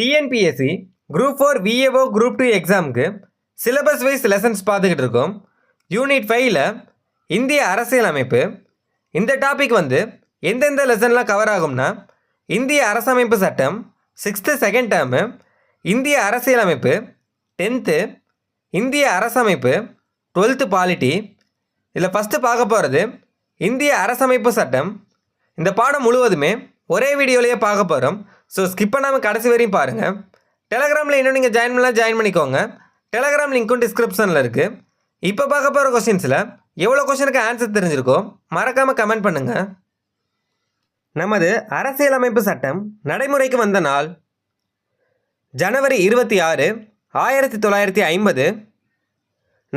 TNPSC group four VAO group two எக்ஸாமுக்கு syllabus wise lessons பார்த்துக்கிட்டு இருக்கோம். யூனிட் ஃபைவ்ல இந்திய அரசியலமைப்பு இந்த டாபிக் வந்து எந்தெந்த லெசன்லாம் கவர் ஆகும்னா இந்திய அரசமைப்பு சட்டம் சிக்ஸ்த்து செகண்ட் டேர்மு இந்திய அரசியலமைப்பு டென்த்து இந்திய அரசமைப்பு டுவெல்த்து பாலிட்டி இதில் ஃபஸ்ட்டு பார்க்க போகிறது இந்திய அரசமைப்பு சட்டம். இந்த பாடம் முழுவதுமே ஒரே வீடியோலேயே பார்க்க போகிறோம் ஸோ ஸ்கிப் பண்ணாமல் கடைசி வரையும் பாருங்கள் டெலகிராமில் இன்னும் நீங்கள் ஜாயின் பண்ணலாம் ஜாயின் பண்ணிக்கோங்க. டெலகிராம் லிங்க்கும் டிஸ்கிரிப்ஷனில் இருக்குது இப்போ பார்க்க போகிற கொஸ்டின்ஸில் எவ்வளோ கொஸ்டினுக்கு ஆன்சர் தெரிஞ்சிருக்கோ மறக்காமல் கமெண்ட் பண்ணுங்கள் நமது அரசியலமைப்பு சட்டம் நடைமுறைக்கு வந்த நாள் ஜனவரி இருபத்தி ஆறு ஆயிரத்தி தொள்ளாயிரத்தி ஐம்பது.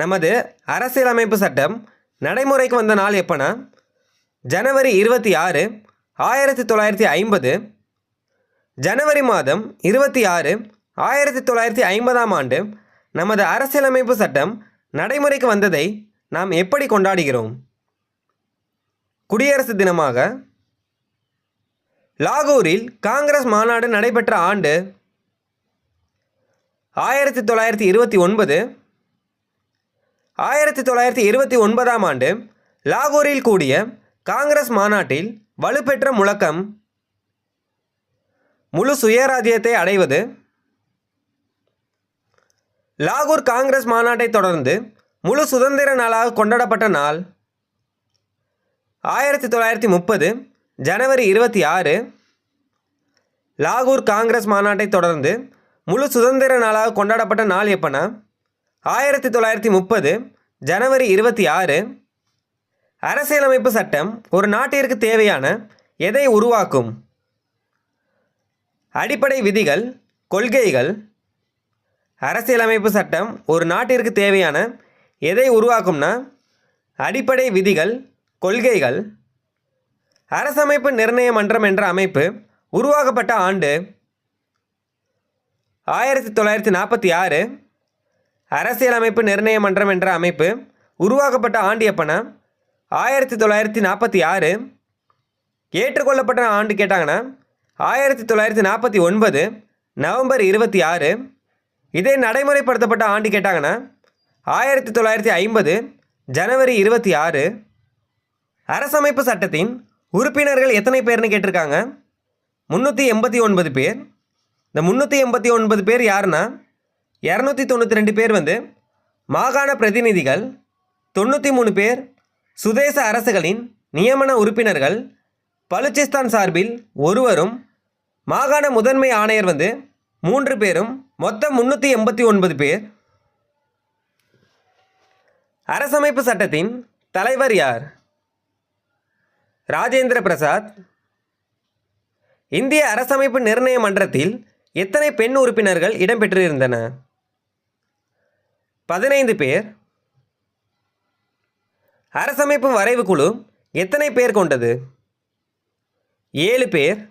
நமது அரசியலமைப்பு சட்டம் நடைமுறைக்கு வந்த நாள் எப்போனா? ஜனவரி இருபத்தி ஆறு ஆயிரத்தி தொள்ளாயிரத்தி ஐம்பது. ஜனவரி மாதம் இருபத்தி ஆறு ஆயிரத்தி தொள்ளாயிரத்தி ஐம்பதாம் ஆண்டு நமது அரசியலமைப்பு சட்டம் நடைமுறைக்கு வந்ததை நாம் எப்படி கொண்டாடுகிறோம்? குடியரசு தினமாக லாகூரில் காங்கிரஸ் மாநாடு நடைபெற்ற ஆண்டு ஆயிரத்தி தொள்ளாயிரத்தி இருபத்தி ஒன்பது ஆயிரத்தி தொள்ளாயிரத்தி இருபத்தி ஒன்பதாம் ஆண்டு லாகூரில் கூடிய காங்கிரஸ் மாநாட்டில் வலுப்பெற்ற முழக்கம் முழு சுயராஜ்யத்தை அடைவது. லாகூர் காங்கிரஸ் மாநாட்டை தொடர்ந்து முழு சுதந்திர நாளாக கொண்டாடப்பட்ட நாள். ஆயிரத்தி தொள்ளாயிரத்தி முப்பது ஜனவரி இருபத்தி ஆறு. லாகூர் காங்கிரஸ் மாநாட்டை தொடர்ந்து முழு சுதந்திர நாளாக கொண்டாடப்பட்ட நாள் எப்போனா? ஆயிரத்தி தொள்ளாயிரத்தி முப்பது ஜனவரி இருபத்தி ஆறு. அரசியலமைப்பு சட்டம் ஒரு நாட்டிற்கு தேவையான எதை உருவாக்கும்? அடிப்படை விதிகள் கொள்கைகள் அரசியலமைப்பு சட்டம் ஒரு நாட்டிற்கு தேவையான எதை உருவாக்கும்னா அடிப்படை விதிகள் கொள்கைகள் அரசமைப்பு நிர்ணய மன்றம் என்ற அமைப்பு உருவாக்கப்பட்ட ஆண்டு ஆயிரத்தி தொள்ளாயிரத்தி நாற்பத்தி ஆறு அரசியலமைப்பு நிர்ணய மன்றம் என்ற அமைப்பு உருவாக்கப்பட்ட ஆண்டு எப்போனா ஆயிரத்தி தொள்ளாயிரத்தி நாற்பத்தி ஆறு. ஏற்றுக்கொள்ளப்பட்ட ஆண்டு கேட்டாங்கன்னா ஆயிரத்தி தொள்ளாயிரத்தி நாற்பத்தி ஒன்பது நவம்பர் இருபத்தி ஆறு. இதே நடைமுறைப்படுத்தப்பட்ட ஆண்டு கேட்டாங்கன்னா ஆயிரத்தி தொள்ளாயிரத்தி ஐம்பது ஜனவரி இருபத்தி ஆறு. அரசமைப்பு சட்டத்தின் உறுப்பினர்கள் எத்தனை பேர்னு கேட்டிருக்காங்க? முந்நூற்றி எண்பத்தி ஒன்பது பேர். இந்த முந்நூற்றி எண்பத்தி ஒன்பது பேர் யாருன்னா இரநூத்தி தொண்ணூற்றி ரெண்டு பேர் வந்து மாகாண பிரதிநிதிகள் தொண்ணூற்றி மூணு பேர் சுதேச அரசுகளின் நியமன உறுப்பினர்கள் பலுச்சிஸ்தான் சார்பில் ஒருவரும் மாகாண முதன்மை ஆணையர் வந்து மூன்று பேரும் மொத்தம் முன்னூற்றி எண்பத்தி ஒன்பது பேர். அரசமைப்பு சட்டத்தின் தலைவர் யார்? ராஜேந்திர பிரசாத். இந்திய அரசமைப்பு நிர்ணய மன்றத்தில் எத்தனை பெண் உறுப்பினர்கள் இடம்பெற்றிருந்தன? பதினைந்து பேர். அரசமைப்பு வரைவு குழு எத்தனை பேர் கொண்டது? ஏழு பேர்.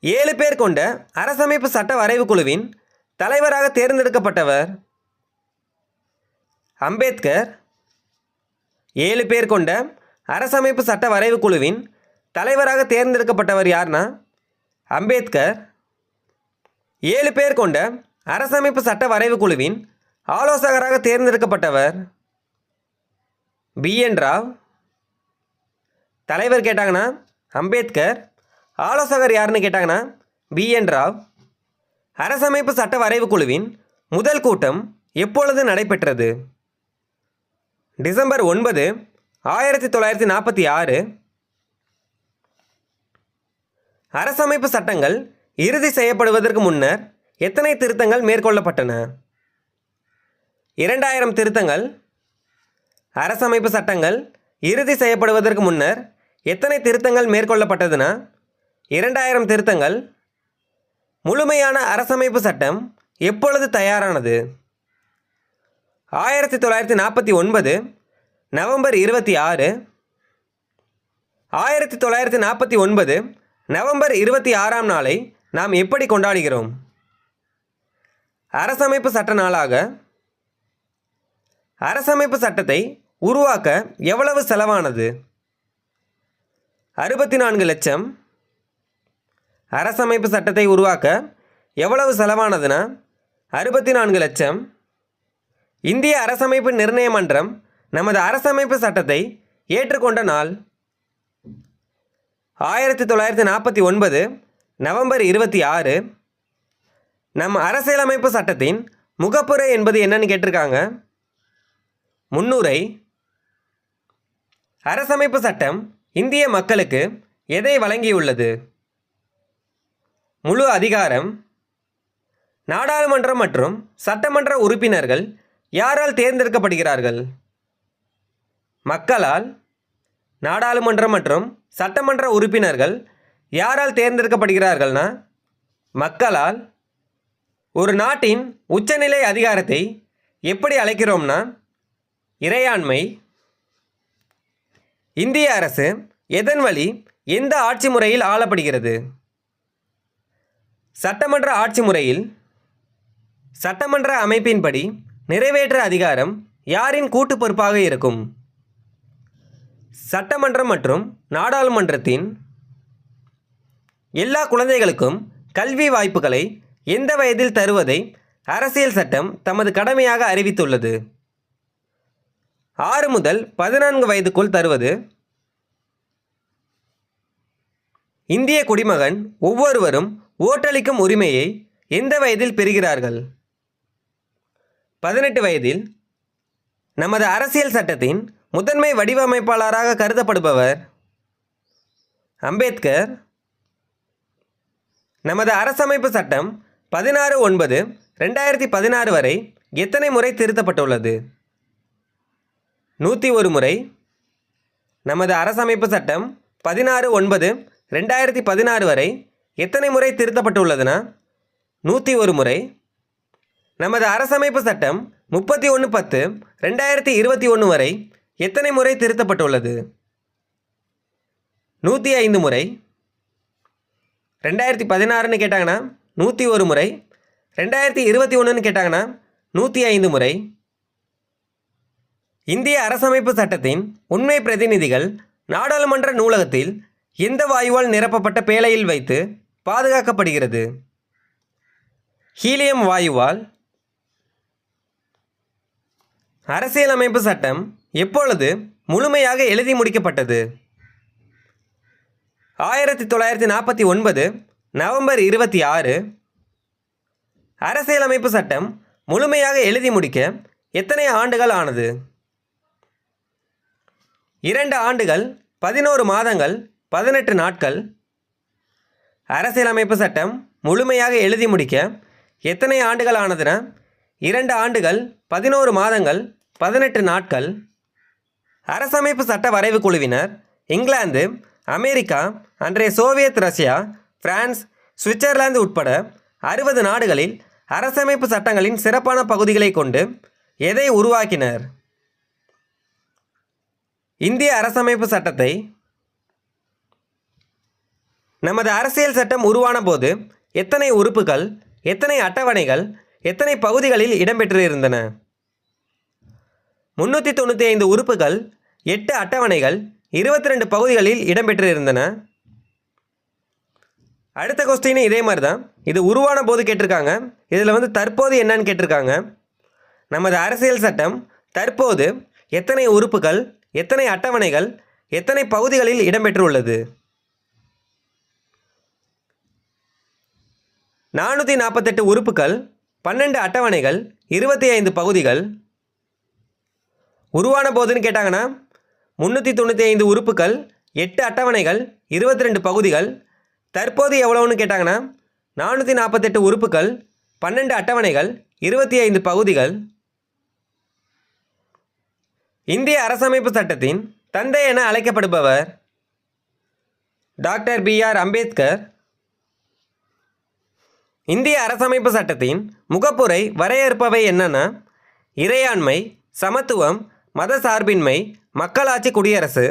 ஏழு பேர் கொண்ட அரசமைப்பு சட்ட வரைவு குழுவின் தலைவராக தேர்ந்தெடுக்கப்பட்டவர் அம்பேத்கர். ஏழு பேர் கொண்ட அரசமைப்பு சட்ட வரைவு குழுவின் தலைவராக தேர்ந்தெடுக்கப்பட்டவர் யார்னா? அம்பேத்கர். ஏழு பேர் கொண்ட அரசமைப்பு சட்ட வரைவு குழுவின் ஆலோசகராக தேர்ந்தெடுக்கப்பட்டவர் பி. என். ராவ். தலைவர் கேட்டாங்கன்னா அம்பேத்கர் ஆலோசகர் யாருன்னு கேட்டாங்கன்னா பி என். ராவ். அரசமைப்பு சட்ட வரைவு குழுவின் முதல் கூட்டம் எப்பொழுது நடைபெற்றது? டிசம்பர் ஒன்பது ஆயிரத்தி தொள்ளாயிரத்தி நாற்பத்தி ஆறு. அரசமைப்பு சட்டங்கள் இறுதி செய்யப்படுவதற்கு முன்னர் எத்தனை திருத்தங்கள் மேற்கொள்ளப்பட்டன? இரண்டாயிரம் திருத்தங்கள். அரசமைப்பு சட்டங்கள் இறுதி செய்யப்படுவதற்கு முன்னர் எத்தனை திருத்தங்கள் மேற்கொள்ளப்பட்டதுன்னா? இரண்டாயிரம் திருத்தங்கள். முழுமையான அரசமைப்பு சட்டம் எப்பொழுது தயாரானது? ஆயிரத்தி தொள்ளாயிரத்தி நாற்பத்தி ஒன்பது நவம்பர் இருபத்தி ஆறு. ஆயிரத்தி தொள்ளாயிரத்தி நாற்பத்தி ஒன்பது நவம்பர் இருபத்தி ஆறாம் நாளை நாம் எப்படி கொண்டாடுகிறோம்? அரசமைப்பு சட்ட நாளாக அரசமைப்பு சட்டத்தை உருவாக்க எவ்வளவு செலவானது? அறுபத்தி நான்கு லட்சம். அரசமைப்பு சட்டத்தை உருவாக்க எவ்வளவு செலவானதுன்னா அறுபத்தி நான்கு லட்சம். இந்திய அரசமைப்பு நிர்ணய மன்றம் நமது அரசமைப்பு சட்டத்தை ஏற்றுக்கொண்ட நாள் ஆயிரத்தி தொள்ளாயிரத்தி நாற்பத்தி ஒன்பது நவம்பர் இருபத்தி ஆறு. நம் அரசியலமைப்பு சட்டத்தின் முகப்புரை என்பது என்னன்னு கேட்டிருக்காங்க. முன்னுரை அரசமைப்பு சட்டம் இந்திய மக்களுக்கு எதை வழங்கியுள்ளது? முழு அதிகாரம் நாடாளுமன்றம் மற்றும் சட்டமன்ற உறுப்பினர்கள் யாரால் தேர்ந்தெடுக்கப்படுகிறார்கள்? மக்களால் நாடாளுமன்றம் மற்றும் சட்டமன்ற உறுப்பினர்கள் யாரால் தேர்ந்தெடுக்கப்படுகிறார்கள்னா மக்களால் ஒரு நாட்டின் உச்சநிலை அதிகாரத்தை எப்படி அழைக்கிறோம்னா இறையாண்மை இந்திய அரசு எதன் வழி எந்த ஆட்சி முறையில் ஆளப்படுகிறது? சட்டமன்ற ஆட்சி முறையில் சட்டமன்ற அமைப்பின்படி நிறைவேற்ற அதிகாரம் யாரின் கூட்டு பொறுப்பாக இருக்கும்? சட்டமன்றம் மற்றும் நாடாளுமன்றத்தின் எல்லா குழந்தைகளுக்கும் கல்வி வாய்ப்புகளை எந்த வயதில் தருவதை அரசியல் சட்டம் தமது கடமையாக அறிவித்துள்ளது. ஆறு முதல் பதினான்கு வயதுக்குள் தருவது. இந்திய குடிமகன் ஒவ்வொருவரும் ஓட்டளிக்கும் உரிமையை எந்த வயதில் பெறுகிறார்கள்? பதினெட்டு வயதில் நமது அரசியல் சட்டத்தின் முதன்மை வடிவமைப்பாளராக கருதப்படுபவர் அம்பேத்கர். நமது அரசமைப்பு சட்டம் பதினாறு ஒன்பது ரெண்டாயிரத்தி பதினாறு வரை எத்தனை முறை திருத்தப்பட்டுள்ளது? நூற்றி ஒரு முறை நமது அரசமைப்பு சட்டம் பதினாறு ஒன்பது ரெண்டாயிரத்தி பதினாறு வரை எத்தனை முறை திருத்தப்பட்டுள்ளதுன்னா நூற்றி ஒரு முறை. நமது அரசமைப்பு சட்டம் முப்பத்தி ஒன்று பத்து ரெண்டாயிரத்தி இருபத்தி ஒன்று வரை எத்தனை முறை திருத்தப்பட்டுள்ளது? நூற்றி ஐந்து முறை. ரெண்டாயிரத்தி பதினாறுன்னு கேட்டாங்கன்னா நூற்றி ஒரு முறை. ரெண்டாயிரத்தி இருபத்தி ஒன்றுன்னு கேட்டாங்கன்னா நூற்றி ஐந்து முறை. இந்திய அரசமைப்பு சட்டத்தின் உண்மை பிரதிநிதிகள் நாடாளுமன்ற நூலகத்தில் எந்த வாயுவால் நிரப்பப்பட்ட பேழையில் வைத்து பாதுகாக்கப்படுகிறது? ஹீலியம் வாயுவால் அரசியலமைப்பு சட்டம் எப்பொழுது முழுமையாக எழுதி முடிக்கப்பட்டது? ஆயிரத்தி தொள்ளாயிரத்தி நாற்பத்தி ஒன்பது நவம்பர் இருபத்தி ஆறு. அரசியலமைப்பு சட்டம் முழுமையாக எழுதி முடிக்க எத்தனை ஆண்டுகள் ஆனது? இரண்டு ஆண்டுகள் பதினோரு மாதங்கள் பதினெட்டு நாட்கள். அரசியலமைப்பு சட்டம் முழுமையாக எழுதி முடிக்க எத்தனை ஆண்டுகள் ஆனதுன இரண்டு ஆண்டுகள் பதினோரு மாதங்கள் பதினெட்டு நாட்கள். அரசமைப்பு சட்ட வரைவு குழுவினர் இங்கிலாந்து அமெரிக்கா அன்றைய சோவியத் ரஷ்யா பிரான்ஸ் சுவிட்சர்லாந்து உட்பட அறுபது நாடுகளில் அரசமைப்பு சட்டங்களின் சிறப்பான பகுதிகளை கொண்டு எதை உருவாக்கினர்? இந்திய அரசமைப்பு சட்டத்தை நமது அரசியல் சட்டம் உருவான போது எத்தனை உறுப்புகள் எத்தனை அட்டவணைகள் எத்தனை பகுதிகளில் இடம்பெற்று இருந்தன முன்னூற்றி தொண்ணூற்றி ஐந்து உறுப்புகள் எட்டு அட்டவணைகள் இருபத்தி ரெண்டு பகுதிகளில் இடம்பெற்று இருந்தன அடுத்த கொஸ்டின் இதே மாதிரி தான் இது உருவான போது கேட்டிருக்காங்க. இதில் வந்து தற்போது என்னன்னு கேட்டிருக்காங்க. நமது அரசியல் சட்டம் தற்போது எத்தனை உறுப்புகள் எத்தனை அட்டவணைகள் எத்தனை பகுதிகளில் இடம்பெற்றுள்ளது? நானூற்றி நாற்பத்தெட்டு உறுப்புகள் பன்னெண்டு அட்டவணைகள் இருபத்தி ஐந்து பகுதிகள். உருவான போதுன்னு கேட்டாங்கன்னா முந்நூற்றி தொண்ணூற்றி ஐந்து உறுப்புகள் எட்டு அட்டவணைகள் இருபத்தி ரெண்டு பகுதிகள். தற்போது எவ்வளோன்னு கேட்டாங்கன்னா நானூற்றி நாற்பத்தெட்டு உறுப்புகள் பன்னெண்டு அட்டவணைகள் இருபத்தி ஐந்து பகுதிகள். இந்திய அரசமைப்பு சட்டத்தின் தந்தை என அழைக்கப்படுபவர் டாக்டர் பி ஆர் அம்பேத்கர். இந்திய அரசமைப்பு சட்டத்தின் முகப்புரை வரையறுப்பவை என்னன்னா இறையாண்மை சமத்துவம் மத சார்பின்மை மக்களாட்சி குடியரசு.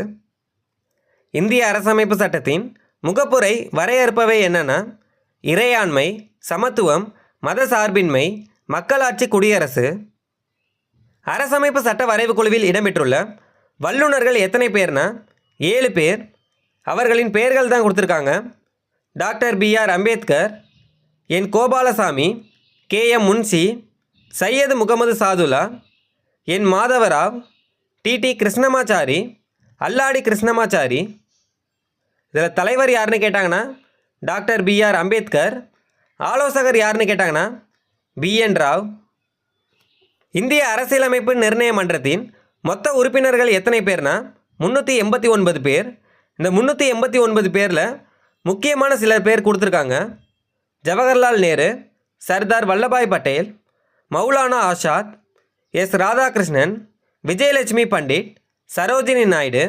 இந்திய அரசமைப்பு சட்டத்தின் முகப்புரை வரையறுப்பவை என்னன்னா இறையாண்மை சமத்துவம் மத சார்பின்மை மக்களாட்சி குடியரசு. அரசமைப்பு சட்ட வரைவு குழுவில் இடம்பெற்றுள்ள வல்லுநர்கள் எத்தனை பேர்னா? ஏழு பேர். அவர்களின் பெயர்கள் தான் கொடுத்துருக்காங்க. Doctor B R Ambedkar N Gopalaswami K M Munshi Syed Mohammad Saadulla N Madhava Rao T T Krishnamachari Alladi Krishnamachari. இதில் தலைவர் யாருன்னு கேட்டாங்கன்னா டாக்டர் பிஆர் அம்பேத்கர். ஆலோசகர் யாருன்னு கேட்டாங்கன்னா பிஎன் ராவ். இந்திய அரசியலமைப்பு நிர்ணய மன்றத்தின் மொத்த உறுப்பினர்கள் எத்தனை பேர்னா? முந்நூற்றி எண்பத்தி ஒன்பது பேர். இந்த முந்நூற்றி எண்பத்தி ஒன்பது பேரில் முக்கியமான சில பேர் கொடுத்துருக்காங்க. ஜவஹர்லால் நேரு சர்தார் வல்லபாய் பட்டேல் மௌலானா ஆஷாத் எஸ். ராதாகிருஷ்ணன் விஜயலட்சுமி பண்டிட் சரோஜினி நாயுடு